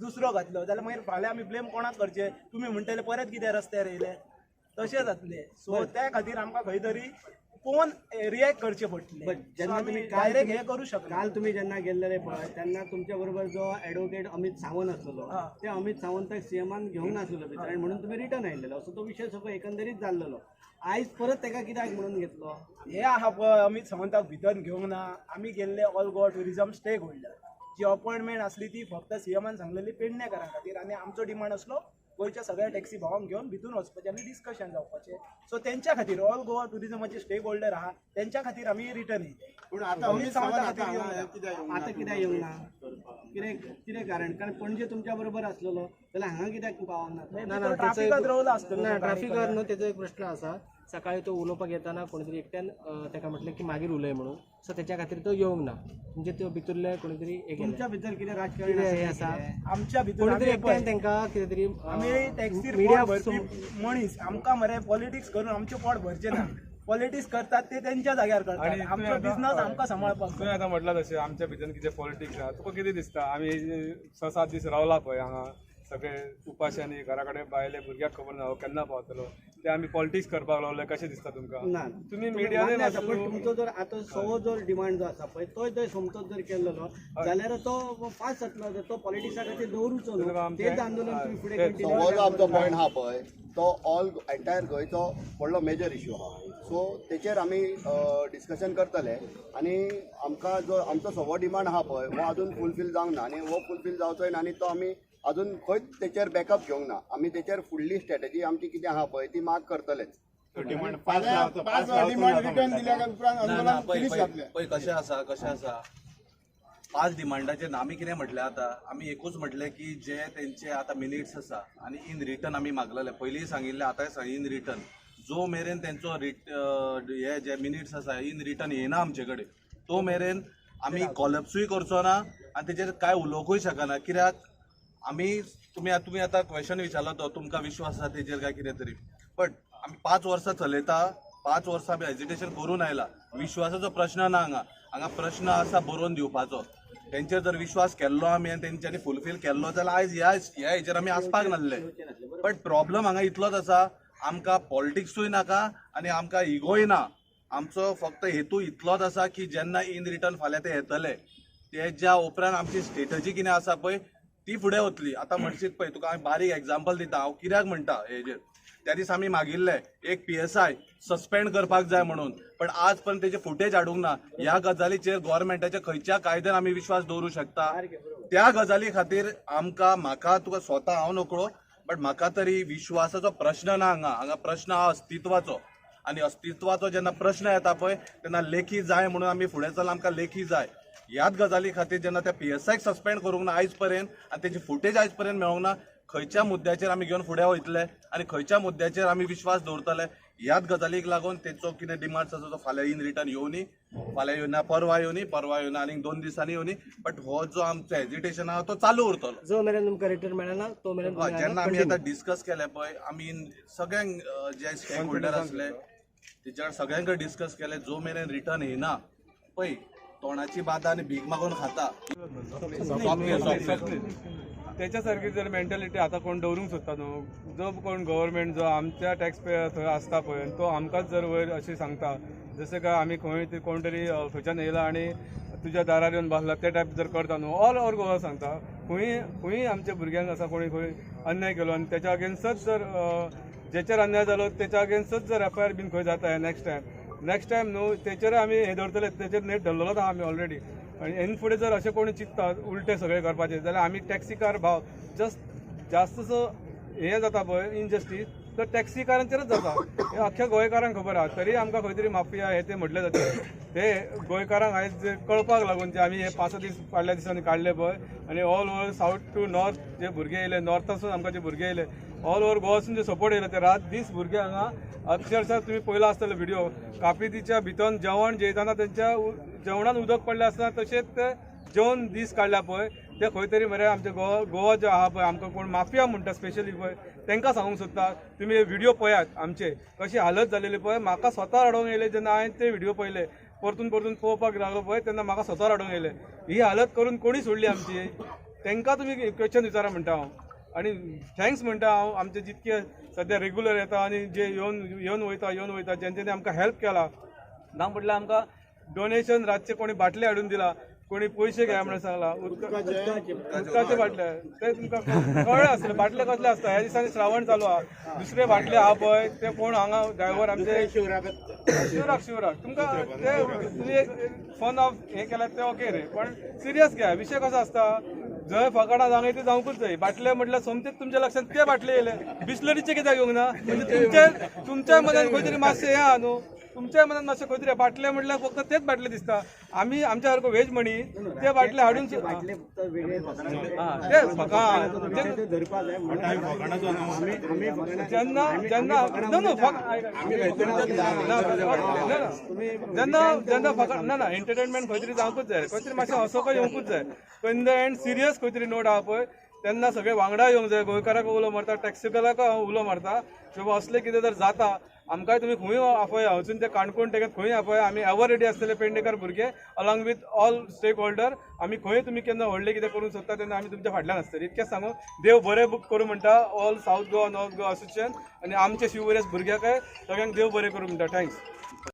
दुसरो घातलो. जाल्यार मागीर फाल्यां आमी ब्लेम कोणाक करचे तुमी म्हणटले परत कितें रस्त्यार येयले तशें जातलें. सो त्या खातीर आमकां खंय तरी पळोवन रिएक्ट करचे पडटले जेन्ना तुम्ही काल डायरेक्ट हे करू शकना काल तुम्ही जेन्ना गेल्लेले पळय तेन्ना तुमच्या बरोबर जो ॲडव्होकेट अमित सावंत आसलो. ते अमित सावंताक सीएमान घेवंक नासलो भितर आनी म्हणून तुम्ही रिटर्न आयिल्लो. असो तो विशय सगळो एकंदरीत जाल्लो आयज परत तेका कित्याक म्हणून घेतलो? हे आहा पळय अमित सावंताक भितर घेवंक ना आमी गेल्ले all Goa tourism stake holder जी अपॉइंटमेंट आसली ती फक्त सीएमान सांगलेली पेडणेकारां खातीर आनी आमचो डिमांड आसलो गोंयच्या सगळ्या टॅक्सी भावांक घेवन भितून वचपाचें आनी डिस्कशन जावपाचें. सो तेंच्या खातीर ऑल गोवा टुरिझमाचे स्टेक होल्डर आहा तेंच्या खातीर आमी रिटर्न येयले पूण आतां खातीर. कित्याक येवंक कितें कितें कारण? कारण पणजे तुमच्या बरोबर आसलेलो जाल्यार हांगा कित्याक पावना? ना ना ट्राफिकात रावला आसतलो ना तो गाडी ट्रॅफिकार न्हू तेजो एक प्रश्न आसा सकाळी तो उलोवपाक येताना कोणी तरी एकट्यान ताका म्हटलें की मागीर उलय म्हणून. सो तेच्या खातीर तो येवंक ना. म्हणजे त्यो भितरले कोणी तरी केले तुमच्या भितर कितें राजकारण हे आसा आमच्या भितर कोणी तरी एकट्यान तांकां कितें तरी आमी टॅक्सीर मिडिया मनीस आमकां मरे पॉलिटिक्स करून आमचें पोट भरचें ना. पॉलिटिक्स करतात ते तेंच्या जाग्यार करतात. तुमी आमचो बिझनस. आमकां सांबाळपाक तुवें आतां म्हटलां तशें आमच्या भितर कितें पॉलिटिक्स आहा तुका कितें दिसता? आमी स सात दीस रावला पळय हांगा. सगळे उपाश्यांनी घरा कडेन बायले भुरग्याक खबर ना हो केन्ना पावतलो? ते आमी पॉलिटिक्स करपाक लागले कशें दिसता तुमकां? ना मिडियाने मान्य आसा, पण तुमचो जर आतां सवो जर डिमांड जो आसा पळय तो जर समजोत जर केलेलो जाल्यार तो पास जातलो जर तो पॉलिटिक्सा खातीर दवरूचो न्हू आमचे- तेच आंदोलन तुम्ही फुडें. कंटिन्यू हो आमचो पॉयंट हा पळय. तो ऑल एंटायर गोंयचो व्हडलो मेजर इश्यू आहा सो तेचेर आमी डिस्कशन करतले. आनी आमकां जो आमचो सगळो डिमांड आहा पळय हो अजून फुलफील जावंक ना. आनी हो फुलफील जावचोय ना आनी तो आमी अजून खंयच तेचेर बॅकअप घेवंक ना. आमी तेचेर फुडली स्ट्रॅटेजी आमची कितें आहा पळय ती मार्क करतलेच. पळय कशें आसा कशें आसा? पांच डिमांडाचेर आमी कितें म्हटलें आतां? आमी एकूच म्हटलें की जे तेंचे आतां मिनिट्स आसा आनी इन रिटर्न आमी मागलेले. पयलीं सांगिल्लें आतां सांग इन रिटर्न जो मेरेन तेंचो रिट हे जे मिनिट्स आसा इन रिटर्न येना आमचे कडेन तो मेरेन आमी कॉलप्सूय करचो ना आनी तेजेर कांय उलोवंकूय शकना. कित्याक आमी तुमी तुमी आतां क्वेश्चन विचारलो तो तुमकां विश्वास आसा तेजेर काय कितें तरी बट आमी पांच वर्सां चलयता पांच वर्सां आमी एजिटेशन करून आयला. विश्वासाचो प्रश्न ना हांगा. हांगा प्रश्न आसा बरोवन दिवपाचो. तेंचेर जर विश्वास केल्लो आमी आनी तेंच्यांनी फुलफील केल्लो जाल्यार आयज ह्या ह्या हेचेर आमी आसपाक नासले बट प्रॉब्लम हांगा इतलोच आसा आमकां पॉलिटिक्सूय नाका आनी आमकां इगोय ना. आमचो फक्त हेतू इतलोच आसा की जेन्ना इन रिटर्न फाल्यां ते येतले तेच्या उपरांत आमची स्ट्रेटजी कितें आसा पळय ती फुडें वतली आतां म्हणशीत पळय तुका हांवें बारीक एग्जाम्पल दिता. हांव कित्याक म्हणटा हेजेर त्या दीस आमी मागिल्ले एक पी एस आय सस्पेंड करपाक जाय म्हणून. पण आज पर्यंत तेजे फुटेज हाडूंक ना. ह्या गजालीचेर गोव्हर्मेंटाच्या खंयच्या कायद्यान आमी विश्वास दवरूंक शकता? त्या गजाली खातीर आमकां म्हाका तुका स्वता हांव नोकळो बट म्हाका तरी विश्वासाचो प्रश्न ना हांगा. हांगा प्रश्न हा अस्तित्वाचो. आनी अस्तित्वाचो जेन्ना प्रश्न येता पळय तेन्ना लेखी जाय म्हणून आमी फुडें चलून आमकां लेखी जाय. ह्याच गजाली खातीर जेन्ना त्या पी एस आयक सस्पेंड करूंक ना आयज पर्यंत आनी तेजी फुटेज आयज पर्यंत मेळोंक ना खंयच्या मुद्द्याचेर आमी घेवन फुडें वयतले आनी खंयच्या मुद्द्याचेर आमी विश्वास दवरतले ह्याच गजालीक लागून तेचो कितें डिमांड्स आसा तो फाल्यां इन रिटर्न येवनी फाल्यां येवना परवा येवनी परवा येवना आनीक दोन दिसांनी येवनी बट हो जो आमचो हेजिटेशन आहा तो चालू उरतलो जो मेरेन तुमकां रिटर्न मेळना तो मेरेन हय, जेन्ना आमी. आतां डिस्कस केले पळय आमी सगळ्यांक जे स्टेक होल्डर आसले तेच्या सगळ्यांक डिस्कस केले जो मेरेन रिटर्न येना पळय तोंडाची बाता आनी भीक मागून खाता. त्याच्या सारखी जर मेंटॅलिटी आतां कोण दवरूंक सोदता न्हू जो कोण गव्हर्मेंट जो आमच्या टॅक्स पेयर थंय आसता पळय तो आमकांच जर वयर अशी सांगता जशें काय आमी खंय तरी कोण तरी खंयच्यान येयला आनी तुज्या दारार येवन बसला ते टायप जर करता न्हू ऑल ओवर गोवा सांगता. खंय खंय आमच्या भुरग्यांक आसा कोणी खंय अन्याय केलो आनी तेच्या अगेन्स्टच जर अ, जेचेर अन्याय जालो तेच्या अगेन्स्टच जर एफ आय आर बीन खंय जाता नेक्स्ट टायम नेक्स्ट टायम न्हू तेचेर आमी हे धरतले तेचेर नेट धरलेलोच आहा आमी ऑलरेडी आनी हेन फुडें जर अशें कोणी चिंततात उलटे सगळे करपाचे जाल्यार आमी टॅक्सी कार भाव जस्ट जास्तसो हे जाता पळय इनजस्टीस तर टॅक्सीकारांचेरच जाता हे अख्ख्या गोंयकारांक खबर आहा. तरी आमकां खंय तरी माफिया हे ते म्हटले जाता ते गोंयकारांक आयज जे कळपाक लागून जे आमी हे पांच दीस फाटल्या दिसांनी काडले पळय. आनी all over south to north जे भुरगे येयले नॉर्थासून आमकां जे भुरगे येयले ऑल ओवर गोवासून जे सपोर्ट येयले ते रात दीस भुरगे हांगा अक्षरशः तुम्ही पयलो आसतले व्हिडिओ कापितीच्या भितर जेवण जेयताना त्यांच्या जेवणात उदक पडलें आसतना तशेंच ते जेवण दीस काडल्या पळय. ते खंय तरी मरे आमचे गोवा गोवा जे आहा पळय आमकां कोण माफिया म्हणटा स्पेशली पळय तांकां सांगूंक सोदता तुमी हे व्हिडिओ पळयात आमचे कशी हालत जालेली पळय म्हाका स्वता रडोवंक येयले जेन्ना हांवें ते व्हिडिओ पळयले परतून परतून पळोवपाक लागलो पळय तेन्ना म्हाका स्वता रडोवंक येयले ही हालत करून कोणी सोडली आमची? तांकां तुमी क्वेश्चन विचारा म्हणटा हांव. आनी थँक्स म्हणटा हांव आमचे जितके सध्या रेग्युलर येता आनी जे येवन येवन वयता येवन वयता जेणे आमकां हेल्प केला ना म्हटल्यार आमकां डोनेशन रातचे कोणी बाटले हाडून दिला कोणी पयशे घ्या म्हणून सांगला उदका- उदकाचे बाटले. ते तुमकां कळ्ळें आसलें बाटले कसले आसता ह्या दिसांनी श्रावण चालू आहा. दुसरे बाटले आहा पळय ते कोण हांगा ड्रायव्हर आमचे शिवराक शिवराक तुमकां ते फन ऑफ हे केल्यार ते ओके रे. पण सिरियस घ्या विशय कसो आसता जंय फकाणां जावंक ती जावंकूच जाय. बाटले म्हटल्यार सोमतेच तुमच्या लक्षात ते बाटले येयले बिस्लरीचे कित्याक येवंक ना? म्हणजे तुमच्या तुमच्या मनात खंय तरी मातशें हें आहा न्हू? तुमच्या मनात मातशें खंय तरी बाटले म्हटल्यार फक्त तेच बाटले दिसता. आमी आमच्या सारको व्हेज म्हणी ते बाटले हाडून. बाटले फक्त वेगळे तेच जेन्ना जेन्ना नो नो फक- ना, ना, ना, ना. जेन्ना ना. ना एंटरटेनमेंट खंय तरी जावंकूच जाय. खंय तरी मातशें हसोवपाक येवंकूच जाय. इन द एंड सिरियस खंय तरी नोट आहा पळय. तेन्ना सगळे वांगडा येवंक जाय. गोंयकाराक उलो मारता टॅक्सिकलाक उलो मारता. किंवा असलें कितें जर जाता. आमकांय तुमी खंय आपया वचून ते काणकोण तेगे खंय आपया आमी एवर रेडी आसतले पेडणेकार भुरगे along with all stake holder आमी खंय तुमी केन्ना व्हडलें कितें करूंक सोदता तेन्ना आमी तुमच्या फाटल्यान आसतले इतकेच सांगू देव बरें बूक करूं म्हणटा all south Goa north Goa association आनी आमचे शिवरेस भुरग्याकय सगळ्यांक देव बरें करूं म्हणटा थँक्स